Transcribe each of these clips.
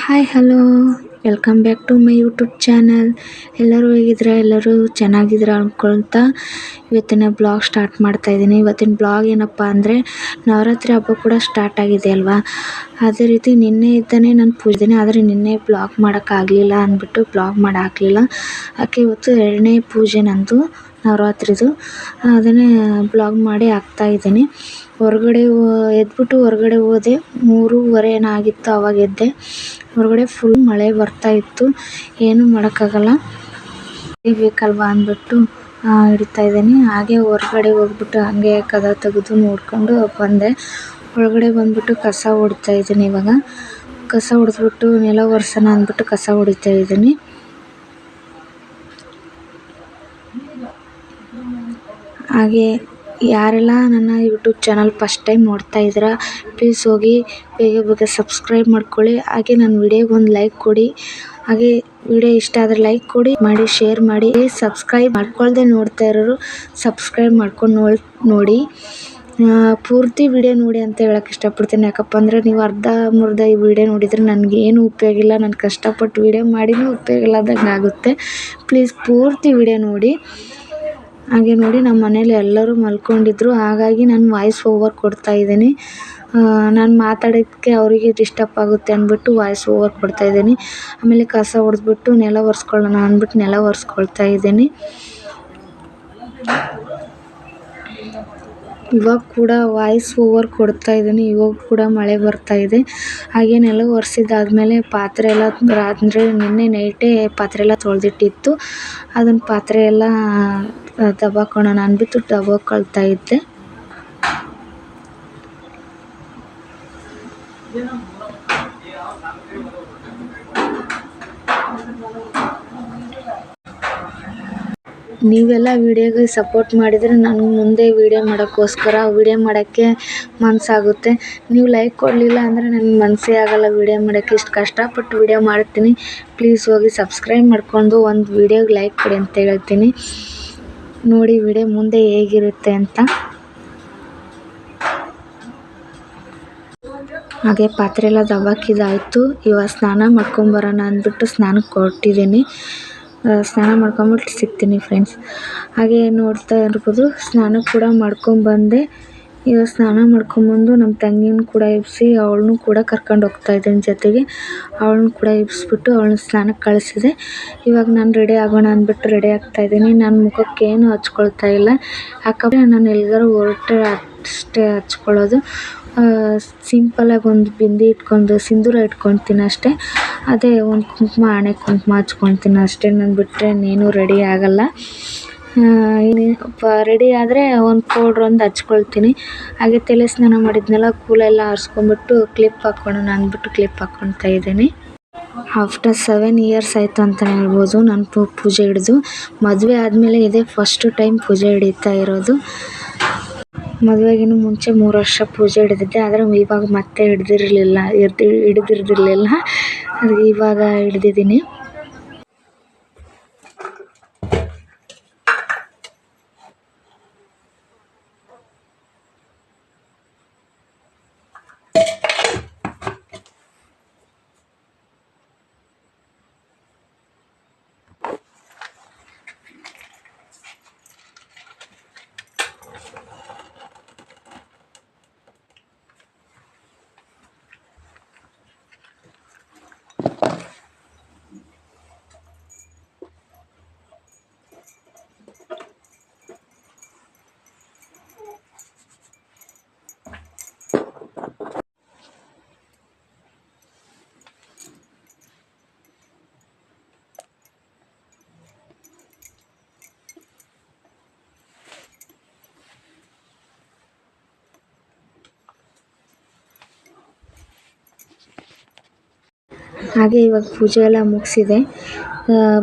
Hi hello welcome back to my YouTube channel ಎಲ್ಲರೂ ಹೇಗಿದ್ದೀರಾ? ಎಲ್ಲರೂ ಚೆನ್ನಾಗಿದ್ದೀರಾ ಅಂದ್ಕೊಳ್ತಾ ಇವತ್ತಿನ ಬ್ಲಾಗ್ ಸ್ಟಾರ್ಟ್ ಮಾಡ್ತಾ ಇದ್ದೀನಿ. ಇವತ್ತಿನ ಬ್ಲಾಗ್ ಏನಪ್ಪ ಅಂದರೆ ನವರಾತ್ರಿ ಹಬ್ಬ ಕೂಡ ಸ್ಟಾರ್ಟ್ ಆಗಿದೆ ಅಲ್ವಾ? ಅದೇ ರೀತಿ ನಿನ್ನೆ ಇದ್ದಾನೆ ನಾನು ಪೂಜೆನೇ ಆದರೆ ನಿನ್ನೆ ಬ್ಲಾಗ್ ಮಾಡೋಕ್ಕಾಗಲಿಲ್ಲ ಅಂದ್ಬಿಟ್ಟು ಬ್ಲಾಗ್ ಮಾಡಾಕಲಿಲ್ಲ. ಯಾಕೆ ಇವತ್ತು ಎರಡನೇ ಪೂಜೆ ನಂದು. ನವರಾತ್ರಿದು. ಅದನ್ನೇ ಬ್ಲಾಗ್ ಮಾಡಿ ಹಾಕ್ತಾ ಇದ್ದೀನಿ. ಹೊರಗಡೆ ಎದ್ಬಿಟ್ಟು ಹೊರಗಡೆ ಹೋದೆ. ಮೂರುವರೆ ಏನೋ ಆಗಿತ್ತು ಆವಾಗ ಎದ್ದೆ. ಹೊರಗಡೆ ಫುಲ್ ಮಳೆ ಬರ್ತಾ ಇತ್ತು. ಏನೂ ಮಾಡೋಕ್ಕಾಗಲ್ಲ. ಬೇಕಲ್ವಾ ಅಂದ್ಬಿಟ್ಟು ಹಿಡಿತಾ ಇದ್ದೀನಿ. ಹಾಗೆ ಹೊರಗಡೆ ಹೋಗ್ಬಿಟ್ಟು ಹಾಗೆ ಕದ ತೆಗೆದು ನೋಡಿಕೊಂಡು ಬಂದೆ. ಒಳಗಡೆ ಬಂದ್ಬಿಟ್ಟು ಕಸ ಹೊಡಿತಾ ಇದ್ದೀನಿ ಇವಾಗ. ಕಸ ಹೊಡೆದ್ಬಿಟ್ಟು ನೆಲ ಒರೆಸೋಣ ಅಂದ್ಬಿಟ್ಟು ಕಸ ಹೊಡಿತಾ ಇದ್ದೀನಿ. ಹಾಗೆ ಯಾರೆಲ್ಲ ನನ್ನ ಯೂಟ್ಯೂಬ್ ಚಾನಲ್ ಫಸ್ಟ್ ಟೈಮ್ ನೋಡ್ತಾ ಇದ್ದೀರಾ ಪ್ಲೀಸ್ ಹೋಗಿ ಬೇಗ ಬೇಗ ಸಬ್ಸ್ಕ್ರೈಬ್ ಮಾಡ್ಕೊಳ್ಳಿ. ಹಾಗೆ ನನ್ನ ವಿಡಿಯೋಗೆ ಒಂದು ಲೈಕ್ ಕೊಡಿ. ಹಾಗೆ ವಿಡಿಯೋ ಇಷ್ಟ ಆದರೆ ಲೈಕ್ ಕೊಡಿ, ಮಾಡಿ ಶೇರ್ ಮಾಡಿ. ಸಬ್ಸ್ಕ್ರೈಬ್ ಮಾಡ್ಕೊಳ್ದೆ ನೋಡ್ತಾ ಇರೋರು ಸಬ್ಸ್ಕ್ರೈಬ್ ಮಾಡ್ಕೊಂಡು ನೋಡ್. ನೋಡಿ ಪೂರ್ತಿ ವಿಡಿಯೋ ನೋಡಿ ಅಂತ ಹೇಳಕ್ಕೆ ಇಷ್ಟಪಡ್ತೀನಿ. ಯಾಕಪ್ಪ ಅಂದರೆ ನೀವು ಅರ್ಧ ಮುರ್ಧ ಈ ವಿಡಿಯೋ ನೋಡಿದರೆ ನನಗೇನು ಉಪಯೋಗ ಇಲ್ಲ. ನಾನು ಕಷ್ಟಪಟ್ಟು ವಿಡಿಯೋ ಮಾಡಿನೂ ಉಪಯೋಗ ಇಲ್ಲದಂಗೆ ಆಗುತ್ತೆ. ಪ್ಲೀಸ್ ಪೂರ್ತಿ ವಿಡಿಯೋ ನೋಡಿ. ಹಾಗೆ ನೋಡಿ ನಮ್ಮ ಮನೇಲಿ ಎಲ್ಲರೂ ಮಲ್ಕೊಂಡಿದ್ರು. ಹಾಗಾಗಿ ನಾನು ವಾಯ್ಸ್ ಓವರ್ ಕೊಡ್ತಾ ಇದ್ದೀನಿ. ನಾನು ಮಾತಾಡೋದಕ್ಕೆ ಅವರಿಗೆ ಡಿಸ್ಟರ್ಬ್ ಆಗುತ್ತೆ ಅಂದ್ಬಿಟ್ಟು ವಾಯ್ಸ್ ಓವರ್ ಕೊಡ್ತಾ ಇದ್ದೀನಿ. ಆಮೇಲೆ ಕಸ ಹೊಡೆದ್ಬಿಟ್ಟು ನೆಲ ಒರೆಸ್ಕೊಳ್ಳೋಣ ಅಂದ್ಬಿಟ್ಟು ನೆಲ ಒರೆಸ್ಕೊಳ್ತಾ ಇದ್ದೀನಿ. ಇವಾಗ ಕೂಡ ವಾಯ್ಸ್ ಓವರ್ ಕೊಡ್ತಾ ಇದ್ದೀನಿ. ಇವಾಗ ಕೂಡ ಮಳೆ ಬರ್ತಾ ಇದೆ. ಹಾಗೆ ನೆಲ ಒರೆಸಿದ್ದಾದ್ಮೇಲೆ ಪಾತ್ರೆ ಎಲ್ಲ ಅಂದರೆ ನಿನ್ನೆ ನೈಟೇ ಪಾತ್ರೆ ಎಲ್ಲ ತೊಳೆದಿಟ್ಟಿತ್ತು. ಅದನ್ನು ಪಾತ್ರೆ ಎಲ್ಲ ದಬಾಕೋಣ ಅಂದ್ಬಿಟ್ಟು ದಬಾಕೊಳ್ತಾ ಇದ್ದೆ. ನೀವೆಲ್ಲ ವೀಡಿಯೋಗೆ ಸಪೋರ್ಟ್ ಮಾಡಿದರೆ ನನಗೆ ಮುಂದೆ ವೀಡಿಯೋ ಮಾಡೋಕ್ಕೋಸ್ಕರ ವೀಡಿಯೋ ಮಾಡೋಕ್ಕೆ ಮನಸ್ಸಾಗುತ್ತೆ ನೀವು ಲೈಕ್ ಕೊಡಲಿಲ್ಲ ಅಂದರೆ ನನಗೆ ಮನಸ್ಸೇ ಆಗೋಲ್ಲ ವೀಡಿಯೋ ಮಾಡೋಕ್ಕೆ. ಇಷ್ಟು ಕಷ್ಟಪಟ್ಟು ವೀಡಿಯೋ ಮಾಡ್ತೀನಿ. ಪ್ಲೀಸ್ ಹೋಗಿ ಸಬ್ಸ್ಕ್ರೈಬ್ ಮಾಡಿಕೊಂಡು ಒಂದು ವೀಡಿಯೋಗೆ ಲೈಕ್ ಕೊಡಿ ಅಂತ ಹೇಳ್ತೀನಿ. ನೋಡಿ ವಿಡಿಯೋ ಮುಂದೆ ಹೇಗಿರುತ್ತೆ ಅಂತ. ಹಾಗೆ ಪಾತ್ರೆ ಎಲ್ಲ ದಬ್ಬಾಕಿದಾಯ್ತು ಇವಾಗ ಸ್ನಾನ ಮಾಡ್ಕೊಂಬರೋಣ ಅಂದ್ಬಿಟ್ಟು ಸ್ನಾನಕ್ಕೆ ಹೊರಟಿದ್ದೀನಿ ಸ್ನಾನ ಮಾಡ್ಕೊಂಬಿಟ್ಟು ಸಿಗ್ತೀನಿ ಫ್ರೆಂಡ್ಸ್ ಹಾಗೆ ನೋಡ್ತಾ ಇರ್ಬೋದು, ಸ್ನಾನ ಕೂಡ ಮಾಡ್ಕೊಂಬಂದೆ. ಈಗ ಸ್ನಾನ ಮಾಡ್ಕೊಂಬಂದು ನಮ್ಮ ತಂಗಿನ ಕೂಡ ಎಬ್ಬಿಸಿ ಅವಳನ್ನೂ ಕೂಡ ಕರ್ಕೊಂಡು ಹೋಗ್ತಾ ಇದ್ದೀನಿ ಜೊತೆಗೆ. ಅವಳನ್ನ ಕೂಡ ಎಬ್ಬಿಸ್ಬಿಟ್ಟು ಅವಳನ್ನ ಸ್ನಾನಕ್ಕೆ ಕಳಿಸಿದೆ. ಇವಾಗ ನಾನು ರೆಡಿ ಆಗೋಣ ಅಂದ್ಬಿಟ್ಟು ರೆಡಿ ಆಗ್ತಾ ಇದ್ದೀನಿ. ನನ್ನ ಮುಖಕ್ಕೆ ಏನೂ ಹಚ್ಕೊಳ್ತಾ ಇಲ್ಲ. ಯಾಕಂದರೆ ನಾನು ಎಲ್ಲಿಗಾರು ಹೊರಟ್ರೆ ಅಷ್ಟೇ ಹಚ್ಕೊಳ್ಳೋದು. ಸಿಂಪಲಾಗಿ ಒಂದು ಬಿಂದಿ ಇಟ್ಕೊಂಡು, ಸಿಂಧೂರ ಇಟ್ಕೊಳ್ತೀನಿ ಅಷ್ಟೇ. ಅದೇ ಒಂದು ಕುಂಕುಮ, ಹಣೆ ಕುಂಕುಮ ಹಚ್ಕೊಳ್ತೀನಿ ಅಷ್ಟೇ. ನಾನು ಬಿಟ್ಟರೆ ಇನ್ನೇನು ರೆಡಿ ಆಗೋಲ್ಲ. ರೆಡಿ ಆದರೆ ಒಂದು ಪೌಡ್ರ್ ಒಂದು ಹಚ್ಕೊಳ್ತೀನಿ. ಹಾಗೆ ತಲೆ ಸ್ನಾನ ಮಾಡಿದ್ನಲ್ಲ ಕೂಲೆಲ್ಲ ಆರಿಸ್ಕೊಂಬಿಟ್ಟು ಕ್ಲಿಪ್ ಹಾಕ್ಕೊಳ್ಳೋಣ ಅಂದ್ಬಿಟ್ಟು ಕ್ಲಿಪ್ ಹಾಕ್ಕೊಳ್ತಾ ಇದ್ದೀನಿ. ಆಫ್ಟರ್ ಸೆವೆನ್ ಇಯರ್ಸ್ ಆಯಿತು ಅಂತಲೇ ಹೇಳ್ಬೋದು. ನಾನು ಪೂಜೆ ಹಿಡಿದು. ಮದುವೆ ಆದಮೇಲೆ ಇದೇ ಫಸ್ಟು ಟೈಮ್ ಪೂಜೆ ಹಿಡಿತಾ ಇರೋದು. ಮದುವೆಗಿನ್ನೂ ಮುಂಚೆ ಮೂರು ವರ್ಷ ಪೂಜೆ ಹಿಡಿದಿದ್ದೆ ಆದರೆ ಇವಾಗ ಮತ್ತೆ ಹಿಡ್ದಿರಲಿಲ್ಲ ಹಿಡ್ದು ಹಿಡಿದಿರ್ದಿರ್ಲಿಲ್ಲ. ಇವಾಗ ಹಿಡ್ದಿದ್ದೀನಿ. ಹಾಗೆ ಇವಾಗ ಪೂಜೆ ಎಲ್ಲ ಮುಗಿಸಿದೆ.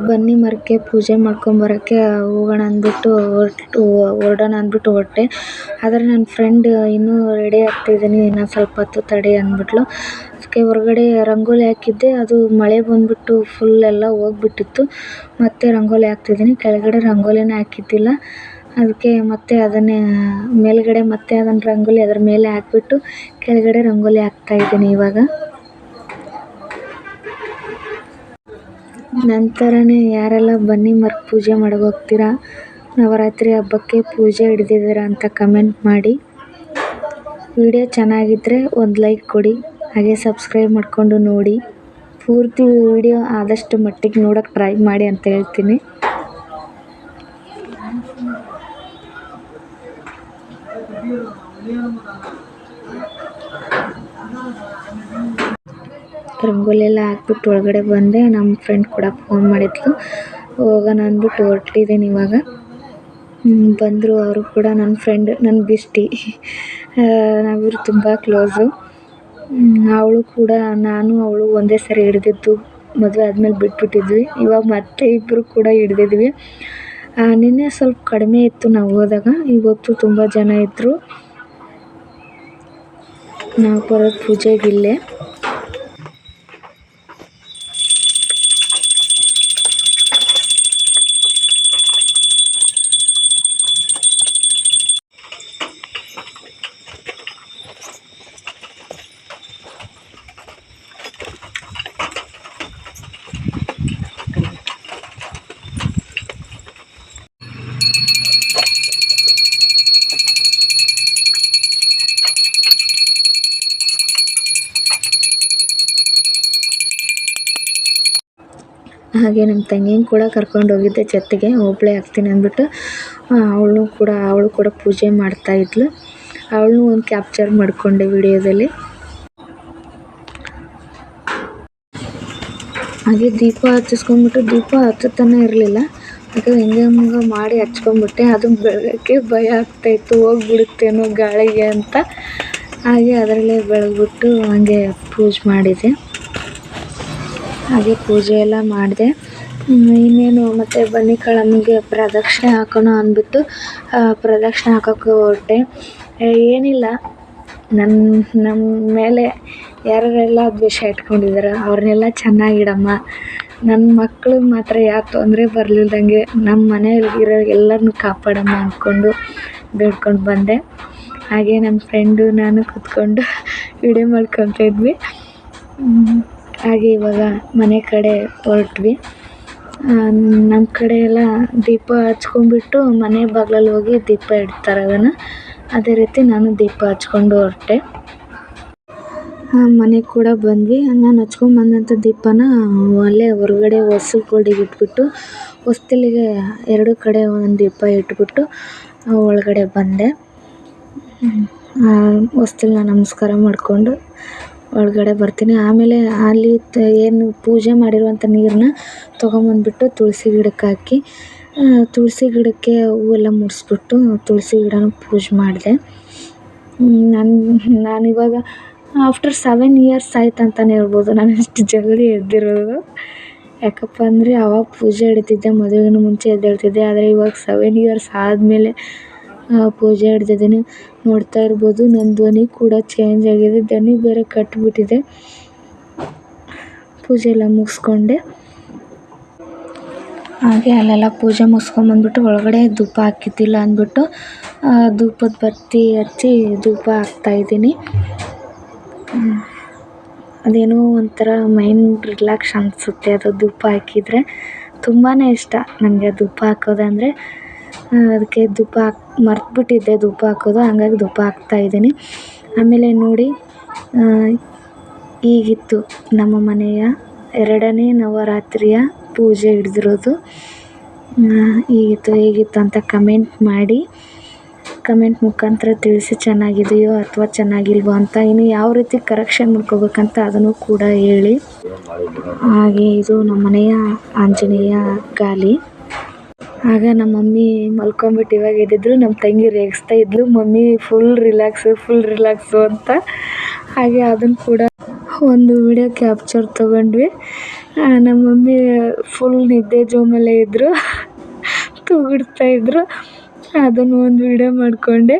ಬನ್ನಿ ಮರಕ್ಕೆ ಪೂಜೆ ಮಾಡ್ಕೊಂಬರೋಕ್ಕೆ ಹೋಗೋಣ ಅಂದ್ಬಿಟ್ಟು ಹೊರ್ಟು ಹೊರಡೋಣ ಅಂದ್ಬಿಟ್ಟು ಹೊರಟೆ. ಆದರೆ ನನ್ನ ಫ್ರೆಂಡ್ ಇನ್ನೂ ರೆಡಿ ಆಗ್ತಿದ್ದೀನಿ ಇನ್ನೂ ಸ್ವಲ್ಪ ಹೊತ್ತು ತಡಿ ಅಂದ್ಬಿಟ್ಲು. ಅದಕ್ಕೆ ಹೊರಗಡೆ ರಂಗೋಲಿ ಹಾಕಿದ್ದೆ, ಅದು ಮಳೆ ಬಂದ್ಬಿಟ್ಟು ಫುಲ್ ಎಲ್ಲ ಹೋಗ್ಬಿಟ್ಟಿತ್ತು. ಮತ್ತೆ ರಂಗೋಲಿ ಹಾಕ್ತಿದ್ದೀನಿ ಕೆಳಗಡೆ ರಂಗೋಲಿನೇ ಹಾಕಿದ್ದಿಲ್ಲ. ಅದಕ್ಕೆ ಮತ್ತೆ ಅದನ್ನೇ, ಮೇಲ್ಗಡೆ ಮತ್ತೆ ಅದನ್ನು ರಂಗೋಲಿ ಅದರ ಮೇಲೆ ಹಾಕ್ಬಿಟ್ಟು ಕೆಳಗಡೆ ರಂಗೋಲಿ ಹಾಕ್ತಾಯಿದ್ದೀನಿ ಇವಾಗ. ನಂತರನೇ ಯಾರೆಲ್ಲ ಬನ್ನಿ ಮರ, ಪೂಜೆ ಮಾಡಕ್ಕೆ ಹೋಗ್ತೀರಾ? ನವರಾತ್ರಿ ಹಬ್ಬಕ್ಕೆ ಪೂಜೆ ಹಿಡ್ದಿದ್ದೀರಾ ಅಂತ ಕಮೆಂಟ್ ಮಾಡಿ. ವಿಡಿಯೋ ಚೆನ್ನಾಗಿದ್ದರೆ ಒಂದು ಲೈಕ್ ಕೊಡಿ, ಹಾಗೆ ಸಬ್ಸ್ಕ್ರೈಬ್ ಮಾಡಿಕೊಂಡು ನೋಡಿ. ಪೂರ್ತಿ ವಿಡಿಯೋ ಆದಷ್ಟು ಮಟ್ಟಿಗೆ ನೋಡೋಕೆ ಟ್ರೈ ಮಾಡಿ ಅಂತ ಹೇಳ್ತೀನಿ. ರಂಗೋಲಿ ಎಲ್ಲ ಹಾಕ್ಬಿಟ್ಟು ಒಳಗಡೆ ಬಂದೆ. ನಮ್ಮ ಫ್ರೆಂಡ್ ಕೂಡ ಫೋನ್ ಮಾಡಿದ್ಲು. ಹೋಗೋಣ ಅಂದ್ಬಿಟ್ಟು ಹೊರಟಿದ್ದೀನಿ ಇವಾಗ. ಬಂದರು ಅವರು ಕೂಡ ನನ್ನ ಫ್ರೆಂಡ್ ನನ್ನ ಬಿಷ್ಟಿ ನಾವಿಬ್ರು ತುಂಬ ಕ್ಲೋಸು ಅವಳು ಕೂಡ, ನಾನು, ಅವಳು ಒಂದೇ ಸರಿ ಹಿಡ್ದಿದ್ದು, ಮದುವೆ ಆದಮೇಲೆ ಬಿಟ್ಬಿಟ್ಟಿದ್ವಿ. ಇವಾಗ ಮತ್ತೆ ಇಬ್ಬರು ಕೂಡ ಹಿಡ್ದಿದ್ವಿ. ನಿನ್ನೆ ಸ್ವಲ್ಪ ಕಡಿಮೆ ಇತ್ತು ನಾವು ಹೋದಾಗ. ಇವತ್ತು ತುಂಬ ಜನ ಇದ್ದರು ನಾವು ಬರೋದು ಪೂಜೆಗೆ ಹಾಗೆ ನಮ್ಮ ತಂಗಿನ ಕೂಡ ಕರ್ಕೊಂಡು ಹೋಗಿದ್ದೆ ಜೊತೆಗೆ ಒಬ್ಬಳೇ ಆಗ್ತೀನಿ ಅಂದ್ಬಿಟ್ಟು. ಅವಳೂ ಕೂಡ, ಅವಳು ಕೂಡ ಪೂಜೆ ಮಾಡ್ತಾಯಿದ್ಳು ಅವಳನ್ನೂ ಒಂದು ಕ್ಯಾಪ್ಚರ್ ಮಾಡಿಕೊಂಡೆ ವಿಡಿಯೋದಲ್ಲಿ. ಹಾಗೆ ದೀಪ ಹಚ್ಚಿಸ್ಕೊಂಡ್ಬಿಟ್ಟು, ದೀಪ ಹಚ್ಚುತ್ತಾನೆ ಇರಲಿಲ್ಲ. ಅದು ಹೆಂಗೆ ಹಂಗೆ ಮಾಡಿ ಹಚ್ಕೊಂಡ್ಬಿಟ್ಟೆ, ಅದು ಬೆಳಗಕ್ಕೆ ಭಯ ಆಗ್ತಾಯಿತ್ತು ಹೋಗ್ಬಿಡುತ್ತೇನೋ ಗಾಳಿಗೆ ಅಂತ. ಹಾಗೆ ಅದರಲ್ಲೇ ಬೆಳಗ್ಬಿಟ್ಟು ಹಾಗೆ ಪೂಜೆ ಮಾಡಿದೆ. ಹಾಗೆ ಪೂಜೆ ಎಲ್ಲ ಮಾಡಿದೆ. ಇನ್ನೇನು ಮತ್ತು ಬನ್ನಿ ಕಳಮ್ಮಗೆ ಪ್ರದಕ್ಷಿಣೆ ಹಾಕೋಣ ಅಂದ್ಬಿಟ್ಟು ಪ್ರದಕ್ಷಿಣೆ ಹಾಕೋಕ್ಕೆ ಹೊರಟೆ. ಏನಿಲ್ಲ. ನನ್ನ ನಮ್ಮ ಮೇಲೆ ಯಾರ್ಯಾರೆಲ್ಲ ದ್ವೇಷ ಇಟ್ಕೊಂಡಿದ್ದಾರೆ ಅವ್ರನ್ನೆಲ್ಲ ಚೆನ್ನಾಗಿಡಮ್ಮ. ನನ್ನ ಮಕ್ಳಿಗೆ ಮಾತ್ರ ಯಾವ ತೊಂದರೆ ಬರಲಿಲ್ದಂಗೆ ನಮ್ಮ ಮನೆಯಲ್ಲಿರೋ ಎಲ್ಲರನ್ನೂ ಕಾಪಾಡಮ್ಮ ಅಂದ್ಕೊಂಡು ಬೇಡ್ಕೊಂಡು ಬಂದೆ. ಹಾಗೆ ನನ್ನ ಫ್ರೆಂಡು ನಾನು ಕೂತ್ಕೊಂಡು ವಿಡಿಯೋ ಮಾಡ್ಕೊತಾ ಇದ್ವಿ. ಹಾಗೆ ಇವಾಗ ಮನೆ ಕಡೆ ಹೊರಟ್ವಿ. ನಮ್ಮ ಕಡೆ ಎಲ್ಲ ದೀಪ ಹಚ್ಕೊಂಡ್ಬಿಟ್ಟು ಮನೆ ಬಾಗ್ಲಲ್ಲಿ ಹೋಗಿ ದೀಪ ಇಡ್ತಾರೆ ಅದನ್ನು. ಅದೇ ರೀತಿ ನಾನು ದೀಪ ಹಚ್ಕೊಂಡು ಹೊರಟೆ. ಮನೆಗೆ ಕೂಡ ಬಂದ್ವಿ. ನಾನು ಹಚ್ಕೊಂಬಂದಂಥ ದೀಪನ ಅಲ್ಲೇ ಹೊರಗಡೆ ಹೊಸ್ಲು ಕೋಡಿಗೆ ಇಟ್ಬಿಟ್ಟು ಹೊಸ್ತಿಲಿಗೆ ಎರಡು ಕಡೆ ಒಂದು ದೀಪ ಇಟ್ಬಿಟ್ಟು ಒಳಗಡೆ ಬಂದೆ. ಹೊಸ್ತಿಲನ್ನ ನಮಸ್ಕಾರ ಮಾಡಿಕೊಂಡು ಒಳಗಡೆ ಬರ್ತೀನಿ. ಆಮೇಲೆ ಅಲ್ಲಿ ಏನು ಪೂಜೆ ಮಾಡಿರುವಂಥ ನೀರನ್ನ ತೊಗೊಂಬಂದ್ಬಿಟ್ಟು ತುಳಸಿ ಗಿಡಕ್ಕೆ ಹಾಕಿ ತುಳಸಿ ಗಿಡಕ್ಕೆ ಹೂವೆಲ್ಲ ಮುಡಿಸ್ಬಿಟ್ಟು ತುಳಸಿ ಗಿಡನ ಪೂಜೆ ಮಾಡಿದೆ. ನಾನು ನಾನಿವಾಗ ಆಫ್ಟರ್ ಸೆವೆನ್ ಇಯರ್ಸ್ ಆಯ್ತು ಅಂತಲೇ ಹೇಳ್ಬೋದು. ನಾನು ಇಷ್ಟು ಜಲ್ದಿ ಎದ್ದಿರೋದು. ಯಾಕಪ್ಪ ಅಂದರೆ ಅವಾಗ ಪೂಜೆ ಹಿಡಿತಿದ್ದೆ ಮದುವೆಗಿಂತ ಮುಂಚೆ ಎದ್ದೇಳ್ತಿದ್ದೆ. ಆದರೆ ಇವಾಗ ಸೆವೆನ್ ಇಯರ್ಸ್ ಆದಮೇಲೆ ಪೂಜೆ ಹಿಡ್ದಿದ್ದೀನಿ ನೋಡ್ತಾ ಇರ್ಬೋದು. ನನ್ನ ಧ್ವನಿ ಕೂಡ ಚೇಂಜ್ ಆಗಿದೆ. ಧ್ವನಿ ಬೇರೆ ಕಟ್ಬಿಟ್ಟಿದೆ. ಪೂಜೆ ಎಲ್ಲ ಮುಗಿಸ್ಕೊಂಡೆ. ಹಾಗೆ ಅಲ್ಲೆಲ್ಲ ಪೂಜೆ ಮುಗಿಸ್ಕೊಂಬಂದ್ಬಿಟ್ಟು ಒಳಗಡೆ ಧೂಪ ಹಾಕಿದ್ದಿಲ್ಲ ಅಂದ್ಬಿಟ್ಟು ಧೂಪದ ಬತ್ತಿ ಹಚ್ಚಿ ಧೂಪ ಹಾಕ್ತಾಯಿದ್ದೀನಿ ಅದೇನೋ ಒಂಥರ ಮೈಂಡ್ ರಿಲ್ಯಾಕ್ಸ್ ಅನಿಸುತ್ತೆ ಅದು ಧೂಪ ಹಾಕಿದರೆ. ತುಂಬಾ ಇಷ್ಟ ನನಗೆ ಧೂಪ ಹಾಕೋದಂದರೆ. ಅದಕ್ಕೆ ಧೂಪ ಹಾಕಿ, ಮರೆತ್ಬಿಟ್ಟಿದ್ದೆ ಧೂಪ ಹಾಕೋದು, ಹಂಗಾಗಿ ಧೂಪ ಹಾಕ್ತಾಯಿದ್ದೀನಿ ಆಮೇಲೆ ನೋಡಿ ಹೀಗಿತ್ತು ನಮ್ಮ ಮನೆಯ ಎರಡನೇ ನವರಾತ್ರಿಯ ಪೂಜೆ ಹಿಡ್ದಿರೋದು. ಹೀಗಿತ್ತು ಹೇಗಿತ್ತು ಅಂತ ಕಮೆಂಟ್ ಮಾಡಿ. ಕಮೆಂಟ್ ಮುಖಾಂತರ ತಿಳಿಸಿ ಚೆನ್ನಾಗಿದೆಯೋ ಅಥವಾ ಚೆನ್ನಾಗಿಲ್ವೋ ಅಂತ, ಇನ್ನು ಯಾವ ರೀತಿ ಕರೆಕ್ಷನ್ ಮಾಡ್ಕೋಬೇಕಂತ ಅದನ್ನು ಕೂಡ ಹೇಳಿ. ಹಾಗೆ ಇದು ನಮ್ಮ ಮನೆಯ ಆಂಜನೇಯ ಗಾಲಿ. ಆಗ ನಮ್ಮ ಮಮ್ಮಿ ಮಲ್ಕೊಂಬಿಟ್ಟು ಇವಾಗ ಎದ್ದಿದ್ರು, ನಮ್ಮ ತಂಗಿ ರೇಗಿಸ್ತಾ ಇದ್ಲು, mummy full relax full relax ಅಂತ. ಹಾಗೆ ಅದನ್ನು ಕೂಡ ಒಂದು ವಿಡಿಯೋ ಕ್ಯಾಪ್ಚರ್ ತೊಗೊಂಡ್ವಿ. ನಮ್ಮ ಮಮ್ಮಿ ಫುಲ್ ನಿದ್ದೆ ಜೋಮಲ್ಲೇ ಇದ್ದರು ತೂಗಿಡ್ತಾ ಇದ್ದರು ಅದನ್ನು ಒಂದು ವಿಡಿಯೋ ಮಾಡಿಕೊಂಡೆ.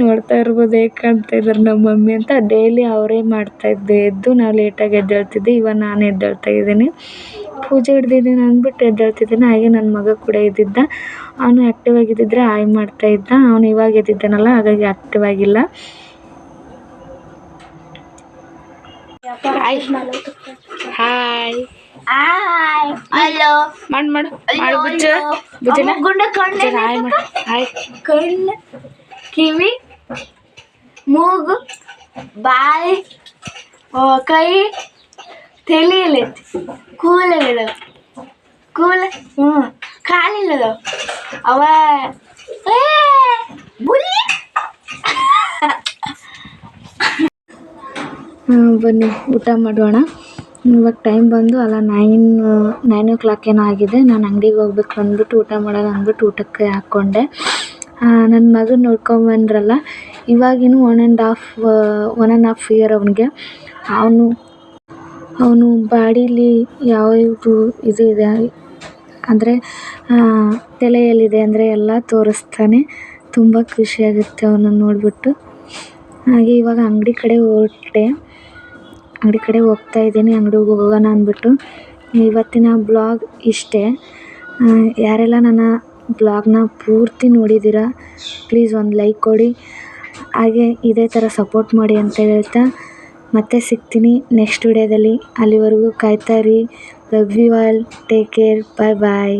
ನೋಡ್ತಾ ಇರ್ಬೋದು ಹೇಗೆ ಕಾಣ್ತಾ ಇದ್ದಾರೆ ನಮ್ಮ ಮಮ್ಮಿ ಅಂತ. ಡೈಲಿ ಅವರೇ ಮಾಡ್ತಾಯಿದ್ದು ಎದ್ದು ನಾವು ಲೇಟಾಗಿ ಎದ್ದೇಳ್ತಿದ್ದೆ, ಇವಾಗ ನಾನು ಎದ್ದೇಳ್ತಾ ಇದ್ದೀನಿ. ಪೂಜೆ ಹಿಡ್ದಿದ್ದೀನಿ ಅಂದ್ಬಿಟ್ಟು ಎದ್ದೇಳ್ತಿದ್ದೀನಿ ಹಾಗೆ ನನ್ನ ಮಗ ಕೂಡ ಇದ್ದಿದ್ದ ಅವನು ಆ್ಯಕ್ಟಿವ್ ಆಗಿದ್ದಿದ್ರೆ ಹಾಯ್ ಮಾಡ್ತಾಯಿದ್ದ ಅವನು ಇವಾಗ ಎದ್ದಿದ್ದಾನಲ್ಲ ಹಾಗಾಗಿ ಆ್ಯಕ್ಟಿವ್ ಆಗಿಲ್ಲ. ಹಾಯ್ ಹಾಯ್ ಮಾಡು ಮಾಡು. ಮಾಡು ಬುಜ್ಜ. ಬುಜ್ಜನ? ಗುಂಡ ಕಣ್ಣು ಹಾಯ್ ಮಾಡು. ಹಾಯ್ ಕಣ್ಣು ಕಿವಿ ಮೂಗು ಬಾಯಿ ಕೈ ತಲೆಯಲ್ಲೈತಿ ಕೂಲಲ್ಲಿದಾವ ಕೂಲ ಹ್ಞೂ ಕಾಲಿಲ್ಲದಾವ ಅವ ಏ, ಬುಲಿ ಹ್ಮ್, ಬನ್ನಿ ಊಟ ಮಾಡೋಣ. ಇವಾಗ ಟೈಮ್ ಬಂದು ಅಲ್ಲ ನೈನ್ ನೈನ್ ಓ ಕ್ಲಾಕ್ ಏನೋ ಆಗಿದೆ. ನಾನು ಅಂಗಡಿಗೆ ಹೋಗ್ಬೇಕು ಅಂದ್ಬಿಟ್ಟು ಊಟ ಮಾಡೋಣ ಅಂದ್ಬಿಟ್ಟು ಊಟಕ್ಕೆ ಹಾಕ್ಕೊಂಡೆ ನನ್ನ ಮಗನ ನೋಡ್ಕೊಂಬಂದ್ರಲ್ಲ ಇವಾಗಿನೂ one and half one and half year ಅವನಿಗೆ. ಅವನು ಅವನು ಬಾಡಿಲಿ ಯಾವ ಇದು ಇದು ಇದೆ ಅಂದರೆ ತಲೆಯಲ್ಲಿದೆ ಅಂದರೆ ಎಲ್ಲ ತೋರಿಸ್ತಾನೆ. ತುಂಬ ಖುಷಿಯಾಗುತ್ತೆ ಅವನನ್ನು ನೋಡಿಬಿಟ್ಟು. ಹಾಗೆ ಇವಾಗ ಅಂಗಡಿ ಕಡೆ ಹೊರಟೆ. ಅಂಗಡಿ ಕಡೆ ಹೋಗ್ತಾ ಇದ್ದೀನಿ, ಅಂಗಡಿಗೆ ಹೋಗೋಣ ಅಂದ್ಬಿಟ್ಟು. ಇವತ್ತಿನ ಬ್ಲಾಗ್ ಇಷ್ಟೇ. ಯಾರೆಲ್ಲ ನನ್ನ ಬ್ಲಾಗ್ನ ಪೂರ್ತಿ ನೋಡಿದ್ದೀರಾ, ಪ್ಲೀಸ್ ಒಂದು ಲೈಕ್ ಕೊಡಿ. ಹಾಗೆ ಇದೇ ಥರ ಸಪೋರ್ಟ್ ಮಾಡಿ ಅಂತ ಹೇಳ್ತಾ ಮತ್ತೆ ಸಿಗ್ತೀನಿ ನೆಕ್ಸ್ಟ್ ವಿಡಿಯೋದಲ್ಲಿ ಅಲ್ಲಿವರೆಗೂ ಕಾಯ್ತಾ ಇರಿ. Love you all take care bye bye